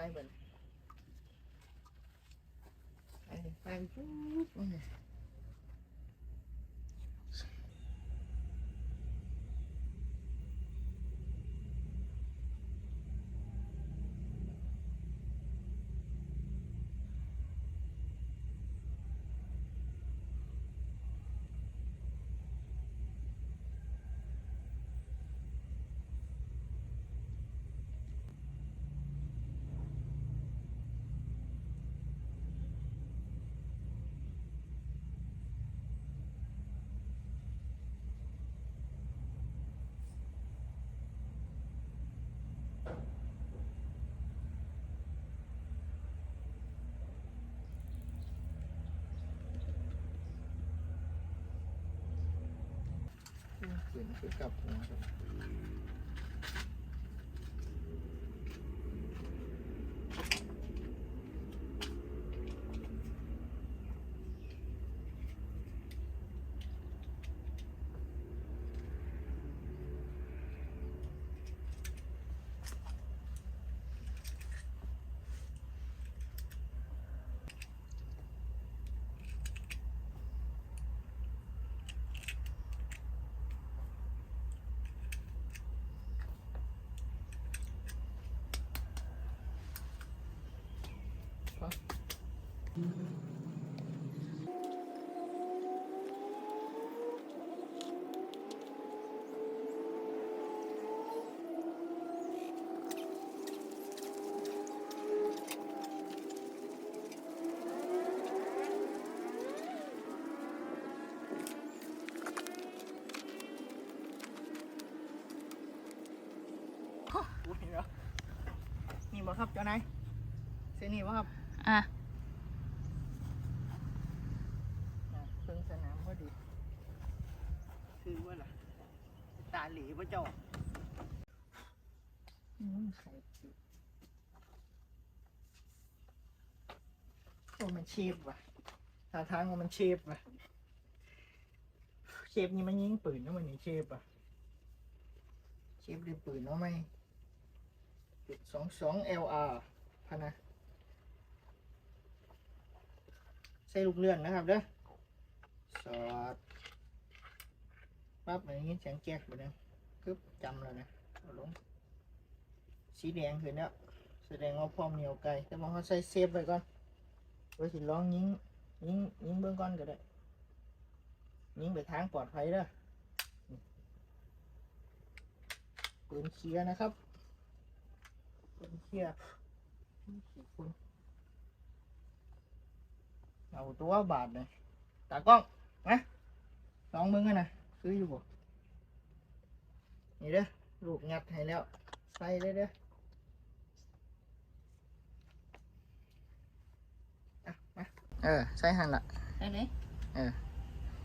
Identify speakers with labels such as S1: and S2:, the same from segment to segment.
S1: าทายเบิ่นไปไปปุ๊บ อื้อปืนคือกลับหัวครับ อุ้ยเนาะนี่บ่ครับเจ้านายเส้นนี้บ่ครับ
S2: อะ
S1: อะเพิ่งสนามพอดีคือว่าล่ะตาเหลีพระเจ้าอืมไข่จิ๋วโอ้มันเชฟว่ะท่าทางว่ามันเชฟว่ะเชฟนี่มันยิงปืนนะมันนี่เชฟอะเชฟได้ปืนเนาะไหม จุดสองสอง LR พะนะใส่ลูกเลื่อนนะครับเด้อสอดปั๊บอย่างนี้เสียงแจ๊กไปนะกึบจำแล้วนะเอาลงสีแดงขึ้นแล้วแสดงว่าพร้อมเหนียวไก่แต่ว่าเขาใส่เซฟไว้ก่อนไว้สิลองยิงยิงยิงเบื้องก่อนก็ได้ยิงไปทางปลอดภัยเด้อปืนเคลียร์นะครับ ปืนเคลียร์ขีดคุณเอาตัวบาทเลยตากล้องนะลองมึงกันนะซื้ออยู่บ่นี่เด้อลูกงัดให้แล้ว ใส่เลยเด้ออะมาเออ ใส่หันละ
S2: ได้เลย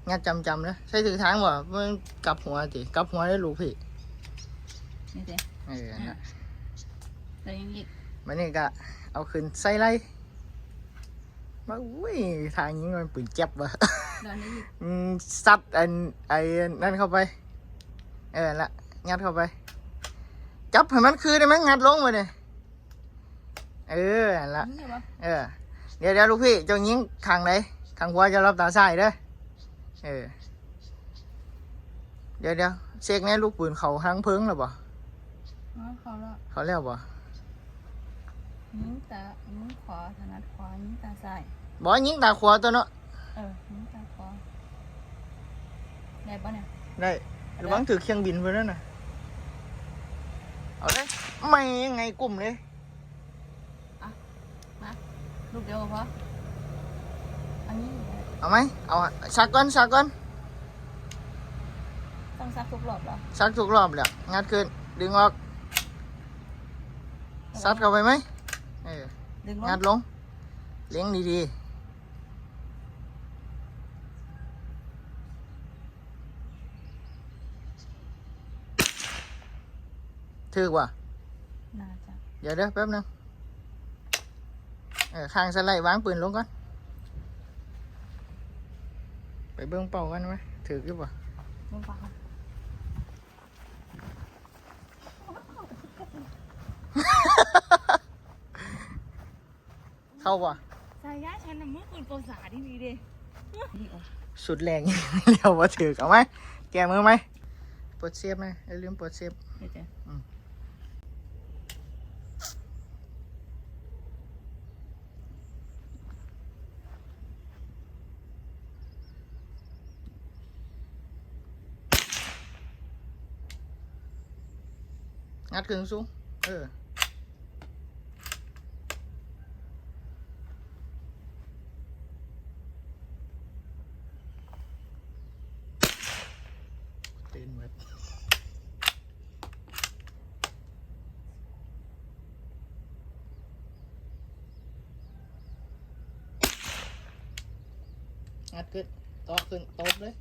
S1: งัดจำจำๆนะใช้ถือทางบ่มันกลับหัวติกลับหัวได้ลูกพี่
S2: นี่สิ
S1: เออนั่นน่ะ
S2: แล้วยังอีก
S1: มันนี่ก็เอาขึ้นใส่ไรมาอุ้ยทางนี้มันปืนเจ็บว่ะ
S2: แล้วอันนี้อีก
S1: อืมซัดอันไอ้นั่นเข้าไป เออละงัดเข้าไป จับให้มันคือได้ไหมงัดลงมาเนี่ยเออนั่นละ
S2: นี่วะ
S1: เออ เดี๋ยวเดี๋ยวลูกพี่เจ้ายิงข้างไหนข้างขวาจะรับตาซ้ายเด้อเออ เดี๋ยวเดี๋ยวเช็คแน่ลูกปืนเขาห้างเพิงหรือเปล่า
S2: อ๋อเขาละ
S1: เขาแล้วบ่
S2: ยิงตายิงขวาถนัดขวายิงตาซ้าย
S1: บ่ยิงตาขวาตัวเนาะ
S2: เออยิงตาขวาได้ปะเนี่ย
S1: ได้ระวังถือเครื่องบินไปนั่นน่ะเอาเลยไม่ยังไงกลุ่มเลย
S2: อะลูกเดียวก็พออันนี้
S1: เอาไหมเอาชักก่อนชักก่อน
S2: ต้องซักทุกรอบเหรอ
S1: ชักทุกรอบแล้วงัดขึ้นดึงออกซัดเข้าไปไหม เออ
S2: ดึงล
S1: งัด
S2: ง
S1: ลง เลี้ยงดีๆถือว่ะ
S2: น่าจะ
S1: เดี๋ยวเด้อแป๊บนึง เออข้างสไลด์วางปืนลงก่อน ไปเบื้องเป่ากันไหมถือกี่ป่ะ
S2: มึงฟัง
S1: เข้าป่ะ
S2: สายยาฉันน่ะมือปืนโปรสาที่นี่เด้
S1: สุดแรงเรียวว่าถือเอาไหม แกมือไหมปลดเสียบนะอย่าลืมปลดเสียบ
S2: เดี๋ยวเดี๋ยว
S1: งัดกึ่งสูงเออตื่นหมดงัด ขึ้นต่อขึ้นตบเลย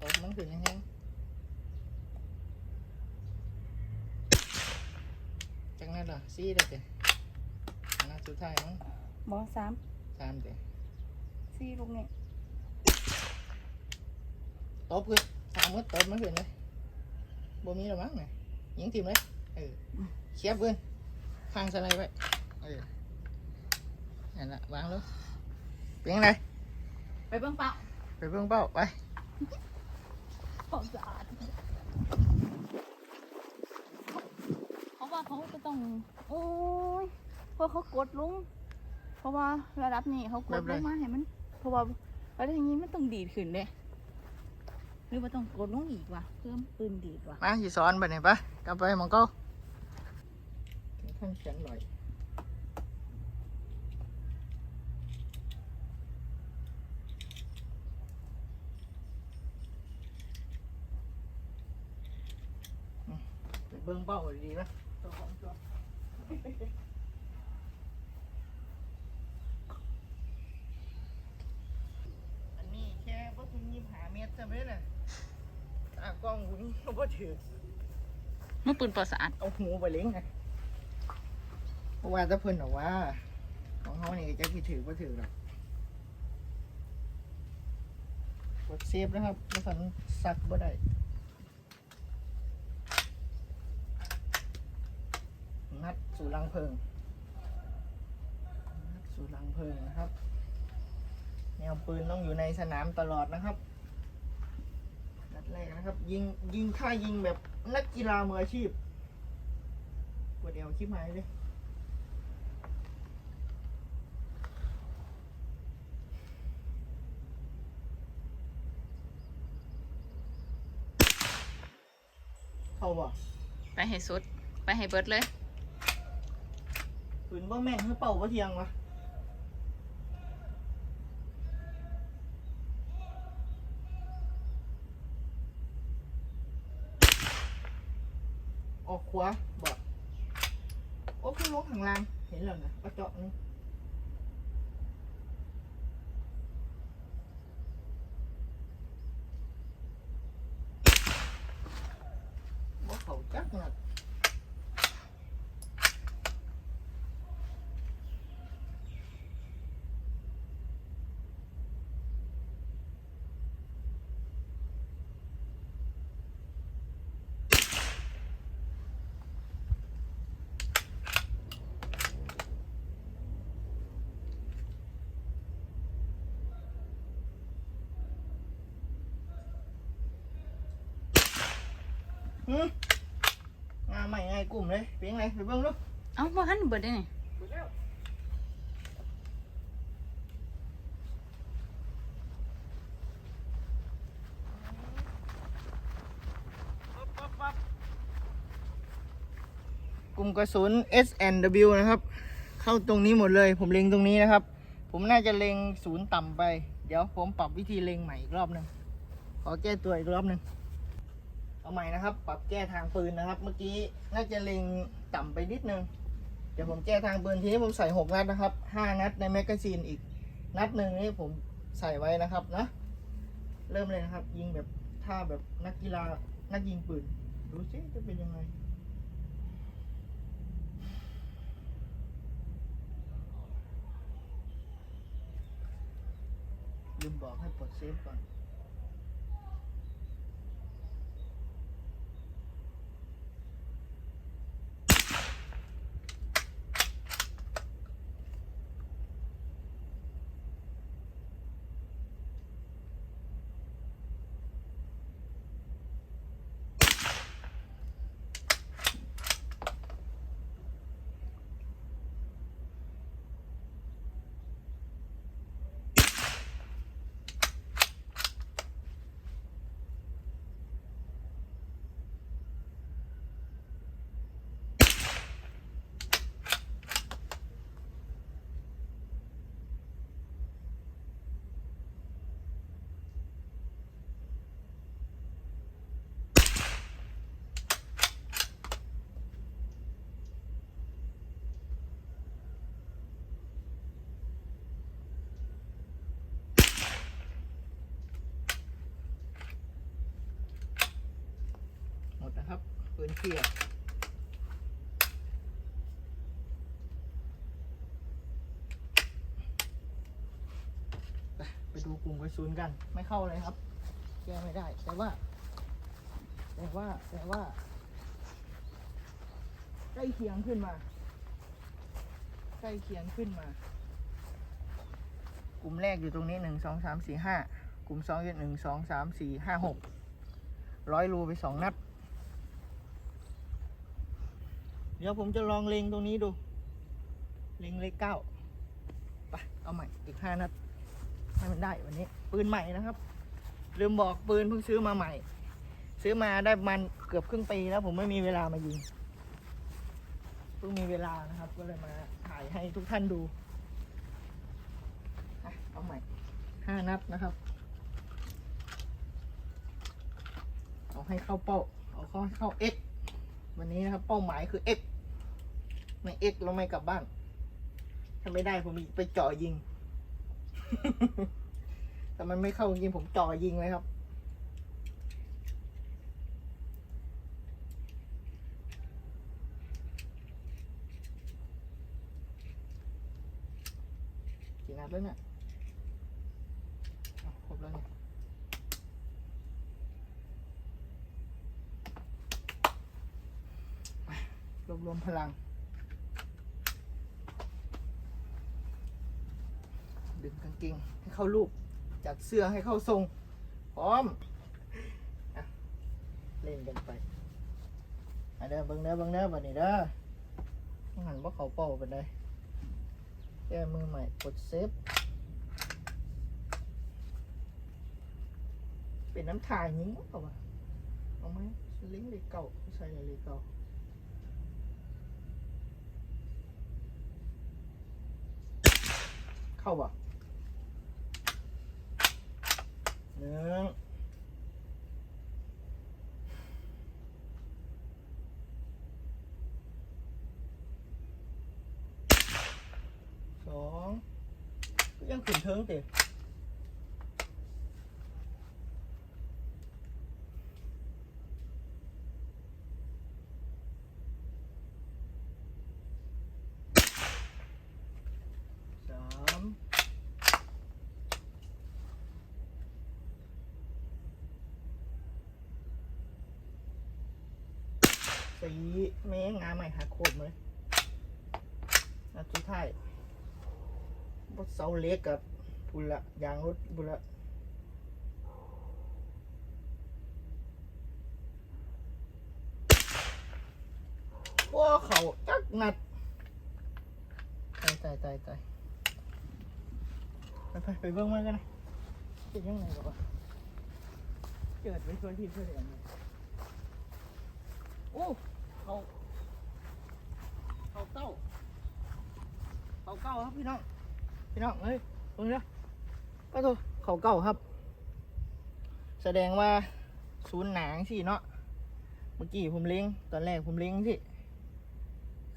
S1: ตบมันขึ้นแห้งๆจังนั้นล่ะซี่ได้เจ้อันนัดสุดท้ายมั้ง
S2: บอสาม
S1: สามเจ้
S2: สี่ลูกนี่
S1: ตบขึ้นสามมือตบมันขึ้นเลยบ่มีหรอกมั้งเนี่ยยิงทีมเลยเออเชียบขึ้นข้างสไลด์ไว้เออนั่นละวางลงเป็นยังไง
S2: ไปเบิ่งเปล่า
S1: ไปเบิ่งเป้าไป
S2: ความสะอาดเพราะว่าเขาจะต้อง โอ้ยเพราะเขากดลง เพราะว่าระดับนี้เขากดลงมาให้มัน เพราะว่าระดับนี้มันต้องดีดขึ้นเลยหรือว่าต้องกดลงอีกว่ะเพิ่มปืนดีดว่ะ
S1: มาสิสอนไปไหนปะกลับไปหมองเก้าท่านเขียนหน่อยอืมไปเบิ่งเป้าดีๆนะตัวของตัวอันนี้แค่บ่ถึงยี่หาเมตรใช่ไหมน่ะตากล้องหุ่นก็บ่ถือ
S2: มือปืนปลอดสะอาด
S1: เอาหูไปเลี้ยงไงเพราะว่าถ้าเพิ่นบอกว่า ของเขานี่จะพี่ถือก็ถือหรอกกดเซฟนะครับแล้วสันซักบ่ได้ัดสู่รังเพลิงงัดสู่รังเพลิงนะครับ แนวปืนต้องอยู่ในสนามตลอดนะครับนัดแรกนะครับ ยิงยิงท่ายิงแบบนักกีฬามืออาชีพกดเอวชิบหายเลยเข้าบ่
S2: ไปให้สุด ไปให้เบิดเลย
S1: ปืนบ่แม่งคือเป่าบ่เทียงวะออกขวาบ่โอ้ขึ้นลงข้างล่างเห็นแล้วนะกระเจาะนึ หืมงานใหม่ไงกลุ่มเลยเป็นไงไปเบิ่งลูก
S2: เอ้าบ่ทันเบิดได้นี่
S1: กลุ่มกระสุน S N W นะครับ เข้าตรงนี้หมดเลย ผมเล็งตรงนี้นะครับ ผมน่าจะเล็งศูนย์ต่ำไป เดี๋ยวผมปรับวิธีเล็งใหม่อีกรอบหนึ่งขอแก้ตัวอีกรอบหนึ่ง เอาใหม่นะครับ ปรับแก้ทางปืนนะครับ เมื่อกี้น่าจะเล็งต่ำไปนิดนึง เดี๋ยวผมแก้ทางปืนทีนี้ผมใส่หกนัดนะครับห้านัดในแมกกาซีนอีกนัดหนึ่งนี่ผมใส่ไว้นะครับนะ เริ่มเลยนะครับ ยิงแบบท่าแบบนักกีฬานักยิงปืน ดูสิจะเป็นยังไงลืมบอกให้ปลดเซฟก่อน เคลียร์ไปไปดูกลุ่มกระสุนกัน ไม่เข้าเลยครับ แก้ไม่ได้ แต่ว่า แต่ว่า แต่ว่า ใกล้เคียงขึ้นมา ใกล้เคียงขึ้นมา กลุ่มแรกอยู่ตรงนี้หนึ่งสองสามสี่ห้ากลุ่มสองอยู่หนึ่งสองสามสี่ห้าหกร้อยรูไปสองนัด เดี๋ยวผมจะลองเล็งตรงนี้ดู เล็งเลขเก้าไปเอาใหม่อีกห้านัดให้มันได้วันนี้ ปืนใหม่นะครับ ลืมบอกปืนเพิ่งซื้อมาใหม่ ซื้อมาได้มันเกือบครึ่งปีแล้วผมไม่มีเวลามายิงเพิ่งมีเวลานะครับ ก็เลยมาถ่ายให้ทุกท่านดูเอาใหม่ห้านัดนะครับ เอาให้เข้าเป้า เอาเข้าให้เข้า X วันนี้นะครับ เป้าหมายคือ X ไม่ X เราไม่กลับบ้าน ถ้าไม่ได้ผมไปจ่อยิง แต่มันไม่เข้าจริงผมจ่อยิงเลยครับกี่นัดแล้วเนี่ยอ้าวครบแล้วเนี่ยไป รวบรวมพลัง ดึงกางเกงให้เข้ารูป จากเสื้อให้เข้าทรง พร้อมอเล่นกันไปอะเด้อเบิ่งเด้อเบิ่งเด้อบัดนี้เด้อต้องหันว่าเขาเป่าไปได้แก้มือใหม่กดเซฟ เป็นน้ำถ่ายยิงเปล่าวะเอาไหมลิงก์เลยเก่าใส่เลยเก่า เข้าปะหนึ่งสองก็ยังขึ้นเทิงเตะสาม สีแม่งาใหม่หักโคตรเลยนัดสุดท้ายรถเสาเล็กกับบุละยางรถบุละว้าเขาจักนัดตายตายตายตายไปไปไปเบิ่งมากันนะเป็นยังไงหรอวะเกิดไปช่วยพี่ช่วยเหลือเลยโอ้ เขาเขาเก้าเขาเก้าครับพี่น้องพี่น้องเอ้ยเบิ่งเด้ก็ตัวเขาเก่าครับ แสดงว่าศูนย์หนางสิเนาะเมื่อกี้ผมเล้งตอนแรกผมเล้งสิ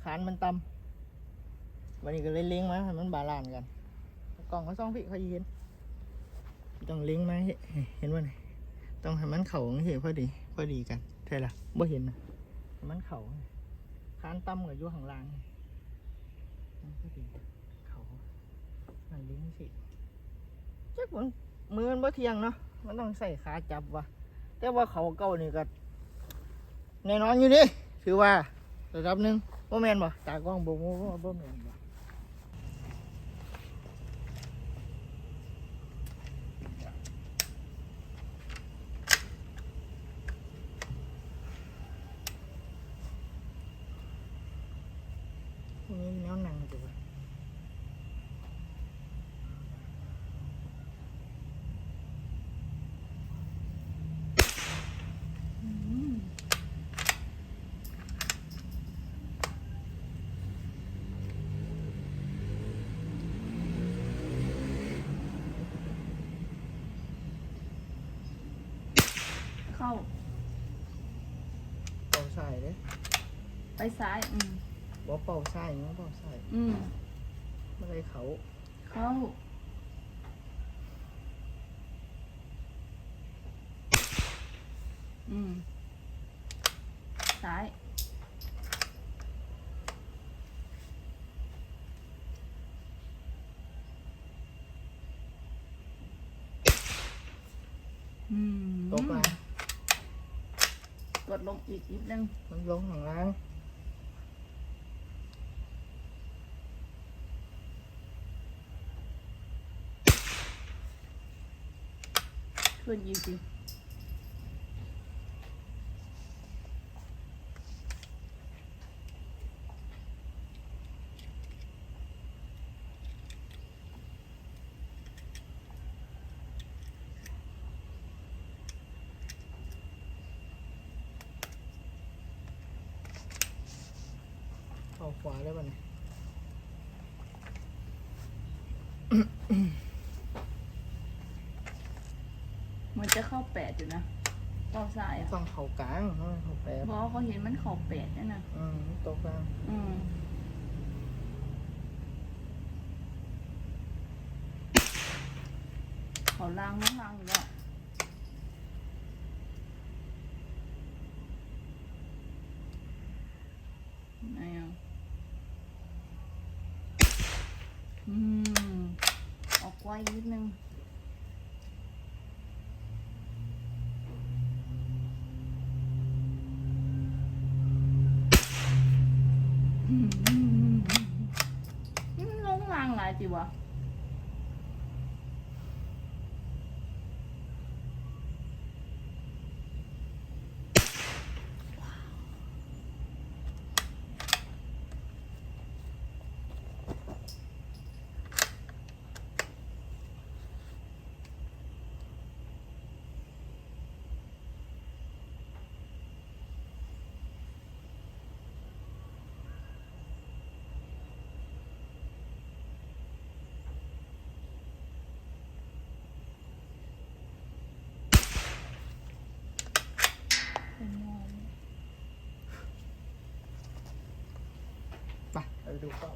S1: ขานมันต่ำวันนี้ก็เลยเล้งมาให้มันบาลานกันกล่องก็ซ่องพี่เขาเย็นต้องเล้งมาให้เห็นว่าไงต้องให้มันเข่าเห็นพอดีพอดีกันใช่ละบ่เห็นนะ มันเข่าคานต่ำกับอยู่ข้างล่างมันก็ดีเข่ามันเล้งสิจักมันมือมันบ่เทียงเนาะมันต้องใส่ขาจับว่ะแต่ว่าเขาเก่านี่ก็แน่นอนอยู่นี่ถือว่าระดับหนึ่งบ่แมนบ่ตากล้องบ่บ่บ่บ่แมนบ่ พวกนี้แนวหนังจ้ะวะ
S2: อืม เข้า
S1: เป่าใส่เด้
S2: ไปซ้าย อืม
S1: บ่เป่าใส่เนาะเป่าใส่
S2: อืม
S1: ไม่ได้เขา
S2: เข้า อืม ซ้าย อืม
S1: ตกมาก
S2: ดลงอีกนิดนึง
S1: มันลงข้างล่าง
S2: ขึ้นอีกสิ
S1: เข้าขวาได้ป่ะเนี่ย
S2: เหมันจะเข้าแปดอยู่นะเป้าซ้ายอะ
S1: ต้องเข้ากลางเนาะเข้าแปด
S2: เพราะเขาเห็นมันเข้าแปดนั่นนะ
S1: อืมตกกลาง
S2: อืมเขาล้างน้ำล้างอยู่แล้วไหนอะอืม ออกไว้นิดนึงอืมอืมอืมอืมนี่มันลงลางหลายจิวะเป็นมอง
S1: ไปไปดูเป้า